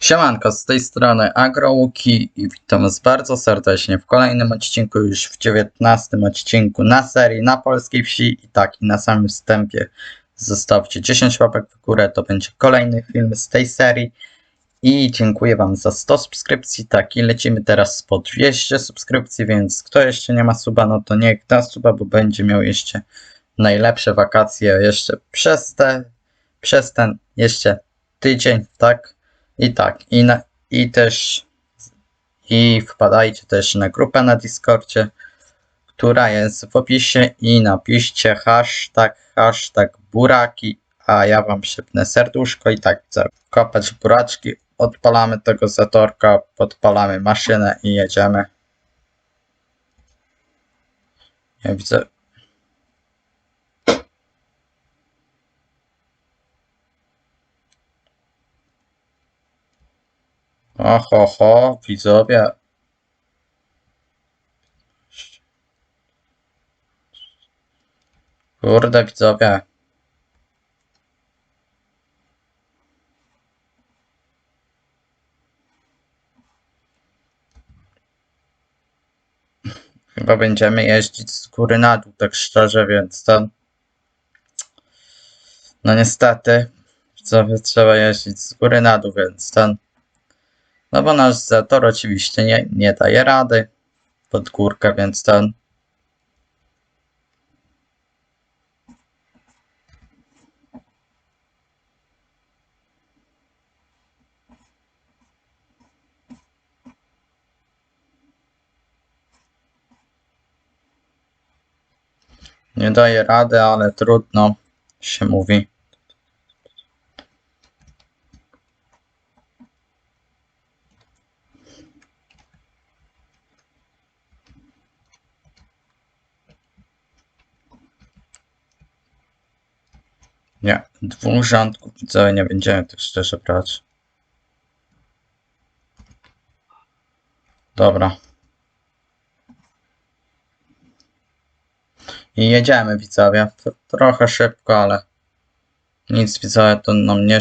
Siemanko, z tej strony AgroWuki i witam was bardzo serdecznie w kolejnym odcinku, już w 19 odcinku na serii na polskiej wsi i tak i na samym wstępie zostawcie 10 łapek w górę, to będzie kolejny film z tej serii i dziękuję wam za 100 subskrypcji, tak i lecimy teraz po 200 subskrypcji, więc kto jeszcze nie ma suba, no to niech da suba, bo będzie miał jeszcze najlepsze wakacje jeszcze przez te, przez ten jeszcze tydzień, tak? I tak, i, na, i też i wpadajcie też na grupę na Discordzie, która jest w opisie i napiszcie hashtag, hashtag buraki, a ja wam szybnę serduszko i tak chcę kopać buraczki, odpalamy tego zatorka, podpalamy maszynę i jedziemy. Ja widzę, Oho, ho, widzowie. Kurde, widzowie. Chyba będziemy jeździć z góry na dół, tak szczerze, więc to... No niestety, widzowie, trzeba jeździć z góry na dół, więc ten... No bo nasz Zetor oczywiście nie, nie daje rady pod górkę, więc ten. Nie daje rady, ale trudno się mówi. Nie, dwóch rządków widzowie nie będziemy tak szczerze brać. Dobra. I jedziemy widzowie. Trochę szybko, ale nic widzowie to nam nie,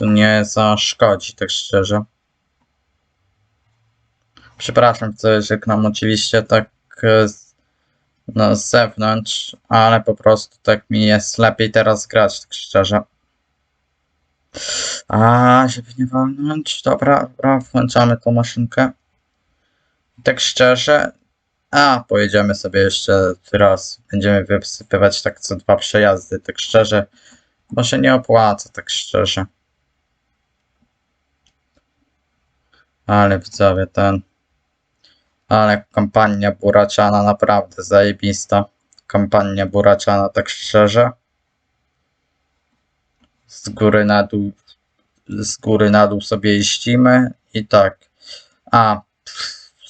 nie zaszkodzi, tak szczerze. Przepraszam widzowie, że nam oczywiście tak e, no, z zewnątrz, ale po prostu tak mi jest lepiej teraz grać, tak szczerze. A, żeby nie walnąć. Dobra, dobra, włączamy tą maszynkę. Tak szczerze. A, pojedziemy sobie jeszcze raz. Będziemy wysypywać tak co dwa przejazdy, tak szczerze. Się nie opłaca, tak szczerze. Ale widzowie, ten. Ale kampania buraczana naprawdę zajebista. Kampania buraczana, tak szczerze. Z góry na dół, z góry na dół sobie jeździmy i tak. A,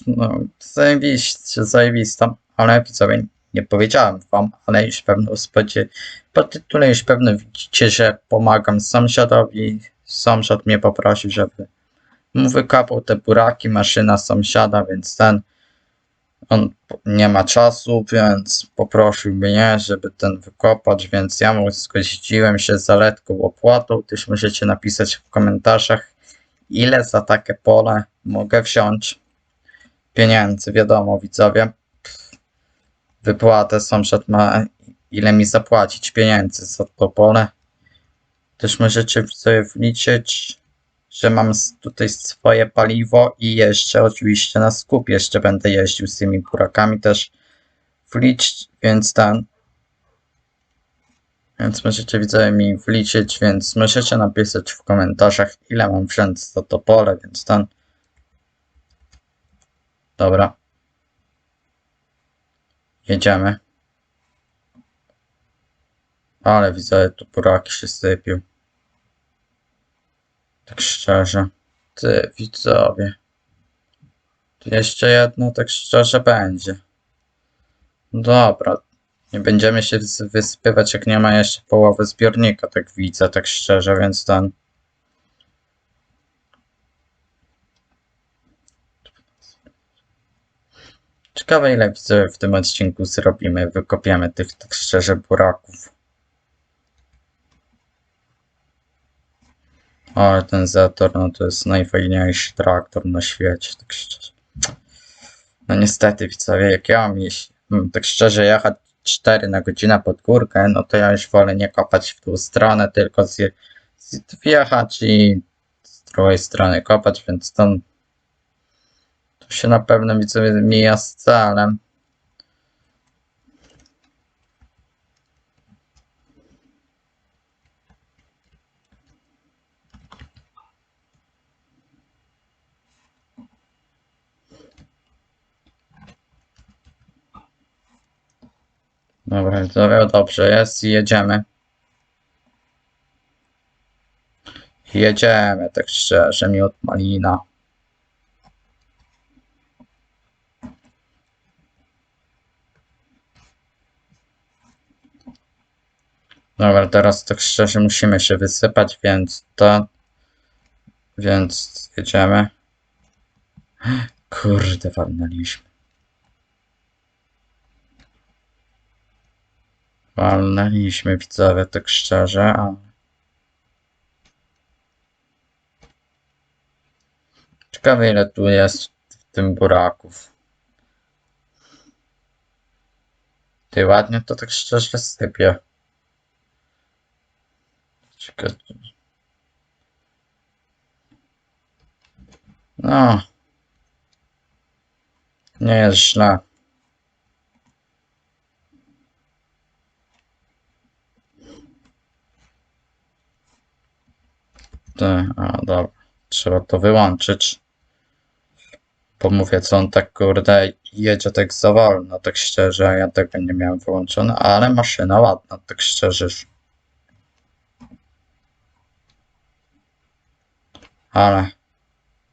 no, zajebiście, zajebista, ale widzowie, nie powiedziałem wam, ale już pewno spodzie, po tytule już pewno widzicie, że pomagam sąsiadowi. Sąsiad mnie poprosił, żeby wykapał te buraki, maszyna sąsiada, więc ten on nie ma czasu, więc poprosił mnie, żeby ten wykopać, więc ja mu zgodziłem się z zaletką opłatą. Też możecie napisać w komentarzach, ile za takie pole mogę wziąć pieniędzy. Wiadomo, widzowie, wypłatę sąsiad ma, ile mi zapłacić pieniędzy za to pole. Też możecie sobie wliczyć, że mam tutaj swoje paliwo i jeszcze oczywiście na skup jeszcze będę jeździł z tymi burakami też wlicz, więc ten. Więc możecie widzowie mi wliczyć, więc możecie napisać w komentarzach ile mam wziąć za to pole, więc ten. Dobra. Jedziemy. Ale widzę tu buraki się sypią tak szczerze. Ty, widzowie. Tu jeszcze jedno, tak szczerze będzie. Dobra. Nie będziemy się wys- wysypywać, jak nie ma jeszcze połowy zbiornika, tak widzę, tak szczerze, więc ten. Ciekawe, ile w tym odcinku zrobimy. Wykopiemy tych, tak szczerze, buraków. Ale ten Zetor, no to jest najfajniejszy traktor na świecie, tak szczerze. No niestety, widzowie, jak ja mam iść, mm, tak szczerze, jechać 4 na godzinę pod górkę, no to ja już wolę nie kopać w tą stronę, tylko z, z, wjechać i z drugiej strony kopać, więc to, to się na pewno widzowie mija z celem. Dobra, widzowie, dobrze jest i jedziemy. Jedziemy, tak szczerze, miód malina. Dobra, teraz tak szczerze musimy się wysypać, więc to... Więc jedziemy. Kurde, walnęliśmy. Walnęliśmy widzowie, tak szczerze, a... Ciekawe ile tu jest w tym buraków. Ty ładnie to tak szczerze sypie. Ciekawe. No. Nie jest źle. Ty, a dobra. Trzeba to wyłączyć. Bo mówię, co on tak kurde jedzie tak za wolno, tak szczerze, ja tego nie miałem wyłączone, ale maszyna ładna, tak szczerze. Ale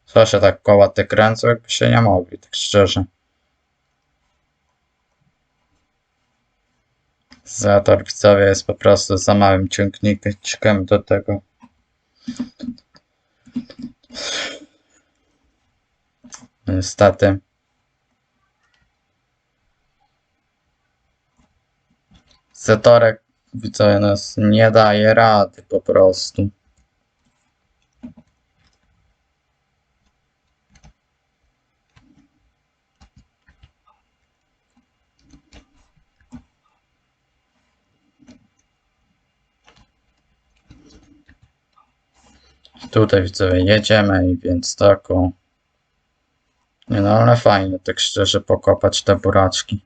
co się tak koła te kręcą, jakby się nie mogli, tak szczerze. Zator widzowie jest po prostu za małym ciągnikiem do tego. Niestety. Zetorek widzowie nas nie daje rady po prostu. Tutaj widzowie jedziemy więc taką. Nie no, ale fajnie, tak szczerze pokopać te buraczki.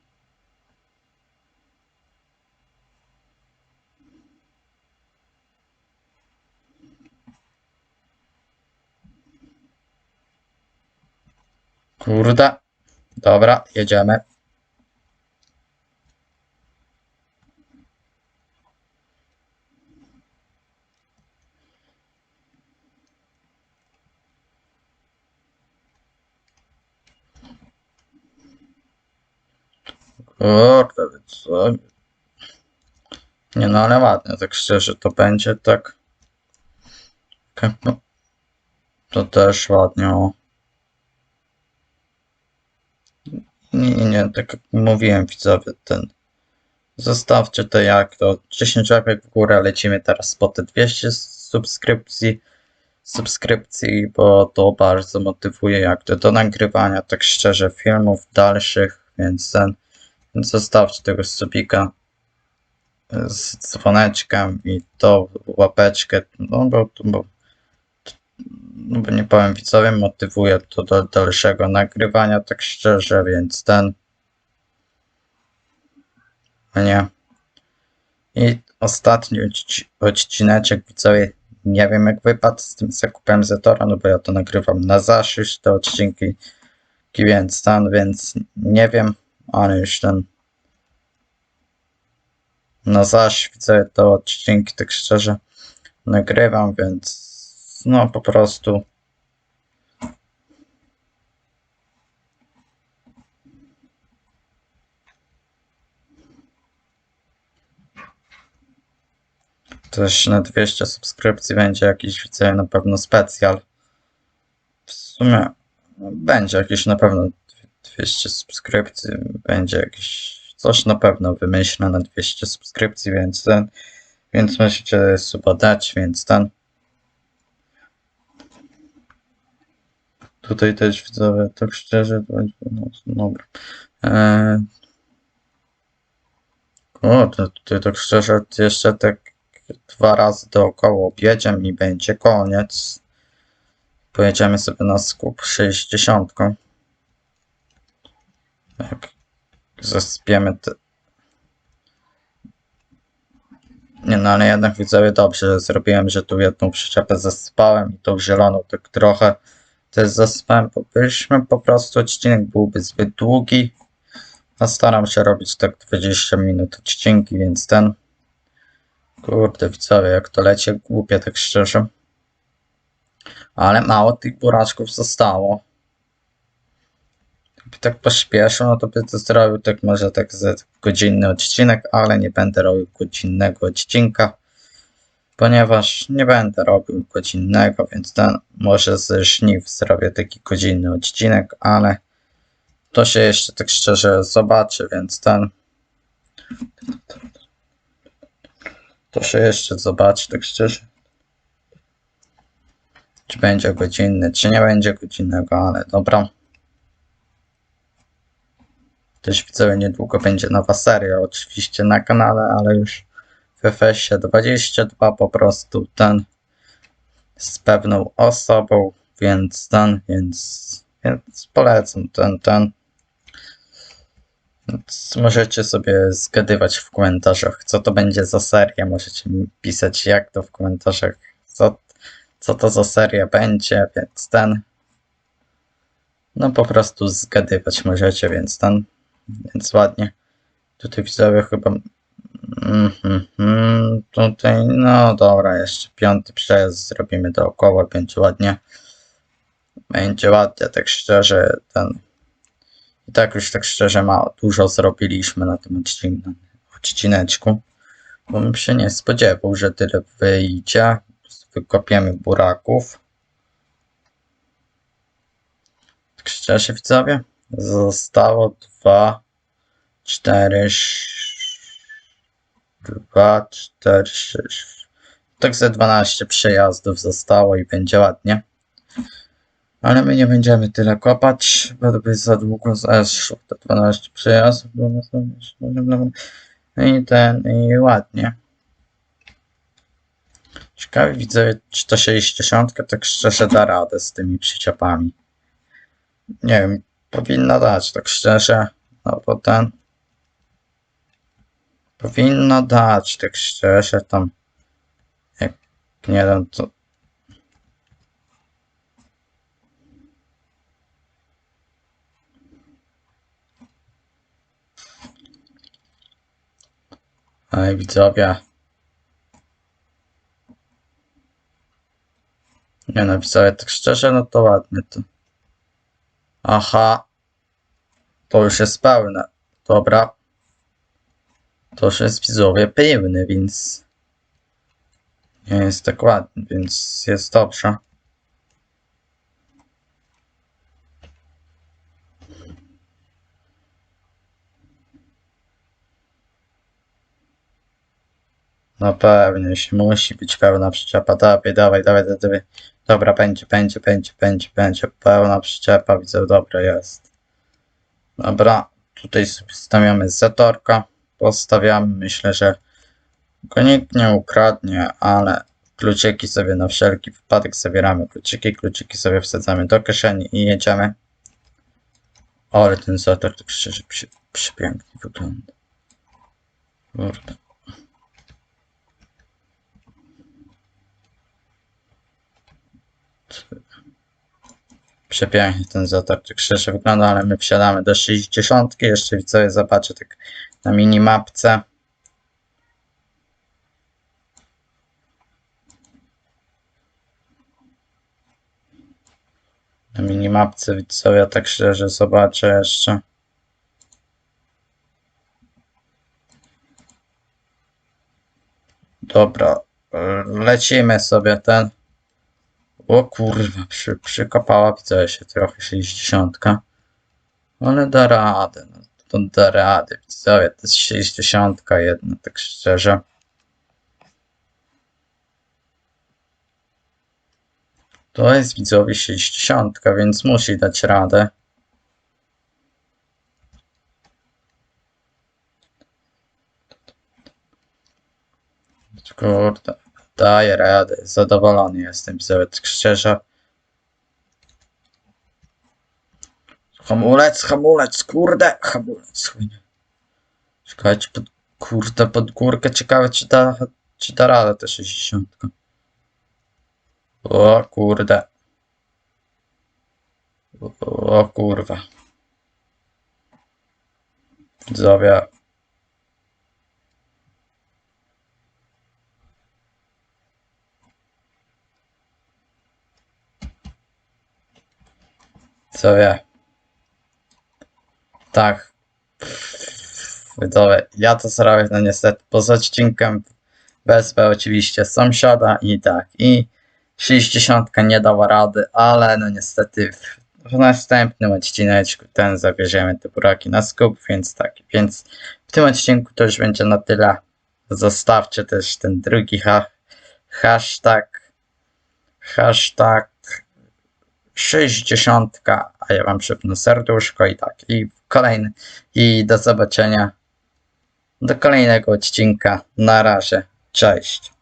Kurde. Dobra, jedziemy. Co? Nie no, ale ładnie, tak szczerze, to będzie tak. no. To też ładnie. Nie, nie, nie, tak jak mówiłem widzowie, ten. Zostawcie to jak to 10 łapek w górę, lecimy teraz po te 200 subskrypcji, subskrypcji, bo to bardzo motywuje jak to do nagrywania, tak szczerze, filmów dalszych, więc ten, zostawcie tego subika z dzwoneczkiem i to łapeczkę, no bo, bo, no bo nie powiem widzowie, motywuje to do dalszego nagrywania, tak szczerze, więc ten, nie. I ostatni odci- odcineczek widzowie, nie wiem jak wypadł z tym zakupem Zetora, no bo ja to nagrywam na zaszyś te odcinki, więc ten, więc nie wiem, ale już ten na zaś widzę te odcinki, tak szczerze nagrywam, więc no po prostu też na 200 subskrypcji będzie jakiś, widzę na pewno specjal. W sumie no, będzie jakiś na pewno 200 subskrypcji, będzie jakiś coś na pewno wymyślę na 200 subskrypcji, więc ten, więc musicie suba dać, więc ten. Tutaj też widzowie, tak szczerze, no, dobra. Eee, kurde, tutaj tak szczerze, jeszcze tak dwa razy dookoła objedziemy i będzie koniec. Pojedziemy sobie na skup 60. Jak zespiemy te... Nie no, ale jednak widzowie dobrze że zrobiłem, że tu jedną przyczepę zasypałem i tą zieloną tak trochę też zasypałem, bo byliśmy po prostu odcinek byłby zbyt długi. A staram się robić tak 20 minut odcinki, więc ten... Kurde widzowie, jak to leci, jak głupie tak szczerze. Ale mało tych buraczków zostało. Tak pośpieszył, no to by to zrobił tak może tak za godzinny odcinek, ale nie będę robił godzinnego odcinka, ponieważ nie będę robił godzinnego, więc ten może ze żniw zrobię taki godzinny odcinek, ale to się jeszcze tak szczerze zobaczy, więc ten to się jeszcze zobaczy tak szczerze. Czy będzie godzinny, czy nie będzie godzinnego, ale dobra. Też widzę, niedługo będzie nowa seria, oczywiście na kanale, ale już w FS-ie 22 po prostu ten z pewną osobą, więc ten, więc, więc polecam ten, ten. Więc możecie sobie zgadywać w komentarzach, co to będzie za seria. Możecie mi pisać, jak to w komentarzach, co, co to za seria będzie, więc ten. No po prostu zgadywać możecie, więc ten. Więc ładnie. Tutaj widzowie chyba. Mhm, mhm, tutaj, no dobra, jeszcze piąty przejazd zrobimy dookoła, będzie ładnie. Będzie ładnie, tak szczerze, ten. I tak już tak szczerze mało, dużo zrobiliśmy na tym odcinku, odcineczku. Bo bym się nie spodziewał, że tyle wyjdzie. Wykopiemy buraków. Tak szczerze widzowie, zostało dwa, cztery, sz- dwa, cztery, sześć. Tak ze 12 przejazdów zostało i będzie ładnie. Ale my nie będziemy tyle kopać, bo to by za długo zeszło te 12 przejazdów. I ten, i ładnie. Ciekawe widzę, czy to 60 tak szczerze da radę z tymi przyczepami. Nie wiem, powinna dać, tak szczerze. No bo ten. Powinno dać, tak szczerze, tam. Jak nie wiem, to. Ej, widzowie. Nie no, widzowie, tak szczerze, no to ładnie to. Aha. To już jest pełne. Dobra. To już jest widzowie pełny, więc nie jest tak więc jest dobrze. No pewnie, jeśli musi być pełna przyczepa. Dawaj, dawaj, dawaj, dawaj. Dobra, będzie, będzie, będzie, będzie, będzie. Pełna przyczepa, widzę, dobra jest. Dobra, tutaj sobie stawiamy zatorka. Postawiamy, myślę, że go nikt nie ukradnie, ale kluczyki sobie na wszelki wypadek zabieramy. Kluczyki, kluczyki sobie wsadzamy do kieszeni i jedziemy. Ale ten zator tak szczerze przy, przepięknie wygląda. Kurde. Przepięknie ten tak szczerze wygląda, ale my wsiadamy do 60. Jeszcze widzowie zobaczę tak na minimapce. Na minimapce widzowie tak szczerze zobaczę jeszcze. Dobra, lecimy sobie ten. O kurwa, przy, przykopała widzę się trochę 60. Ale da radę, no, to da radę. Widzowie, to jest 60 jedna, tak szczerze. To jest widzowie 60, więc musi dać radę. Kurde, daję radę. Zadowolony jestem, widzowie, tak szczerze. Hamulec, hamulec, kurde, hamulec. chujnie. Czekajcie, pod, kurde, pod górkę. Ciekawe, czy da, czy da radę te 60. O kurde. O kurwa. Widzowie. Widzowie. Tak. Widzowie, ja to zrobię, no niestety, poza odcinkiem wezmę oczywiście sąsiada i tak, i 60 nie dała rady, ale no niestety w, w następnym odcineczku ten zabierzemy te buraki na skup, więc tak, więc w tym odcinku to już będzie na tyle. Zostawcie też ten drugi ha hashtag, hashtag 60, a ja wam przypnę serduszko i tak, i kolejny, i do zobaczenia do kolejnego odcinka. Na razie, cześć.